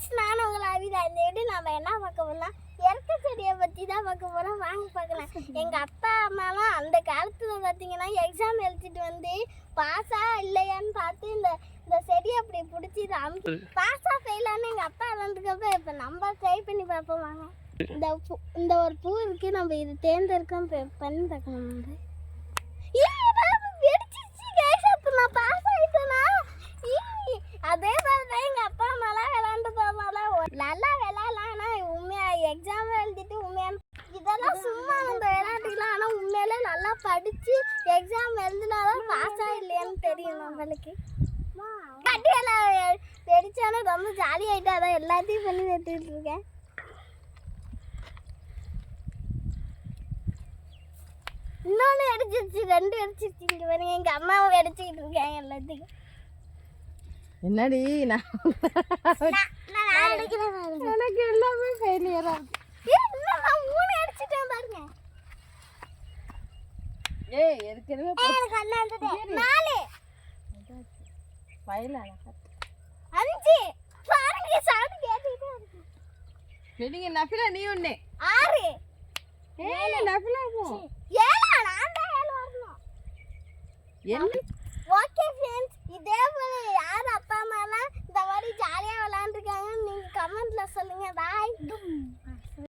Friends நான் உங்களை அவிதா இந்த வீடு நம்ம என்ன பார்க்க போகலாம் இறக்க செடியை பற்றி தான் பார்க்க போகிறோம் வாங்க பார்க்கலாம். எங்கள் அப்பா அம்மாலாம் அந்த காலத்தில் பார்த்தீங்கன்னா எக்ஸாம் எழுதிட்டு வந்து பாஸா இல்லையான்னு பார்த்து இந்த இந்த செடி அப்படி பிடிச்சி அமுக்கி பாஸா ஃபெயிலான்னு எங்கள் அப்பா இறந்துக்கப்ப இப்போ நம்ம ட்ரை பண்ணி பார்ப்போம். வாங்க. இந்த பூ இந்த ஒரு பூ இருக்கு. நம்ம இது தேர்ந்தெடுக்க ப- பண்ணி பார்க்கணும் நம்ம. படிச்சு எக்ஸாம் எழுதினாதான் பாஸா இல்லையான்னு தெரியும் நம்மளுக்கு. கட்டி எல்லாம் வெடிச்சாலும் ரொம்ப ஜாலி ஆயிட்டு அதான் எல்லாத்தையும் பண்ணி வெட்டிட்டு இருக்கேன். இன்னொன்று அடிச்சிருச்சு ரெண்டு அடிச்சிருச்சு இங்கே பாருங்க. எங்கள் அம்மாவை அடிச்சுக்கிட்டு இருக்கேன் எல்லாத்தையும். என்னடி நான் எனக்கு எல்லாமே ஃபெயிலியரா ஏய், இன்னும் நான் மூணு அடிச்சிட்டேன் பாருங்க ஏய் ஏய், எனக்கு அண்ணா இருந்தது நாலு. அஞ்சு. பாருங்க சவுண்ட் கேட்டுக்கிட்டே இருக்கு. நஃபிலா நீ ஒண்ணு. ஆறு. ஏய் நஃபிலா போ. ஏழா? நான் தான் ஏழு வரணும். என்ன? ஓகே ஃப்ரெண்ட்ஸ் இதே போல யார்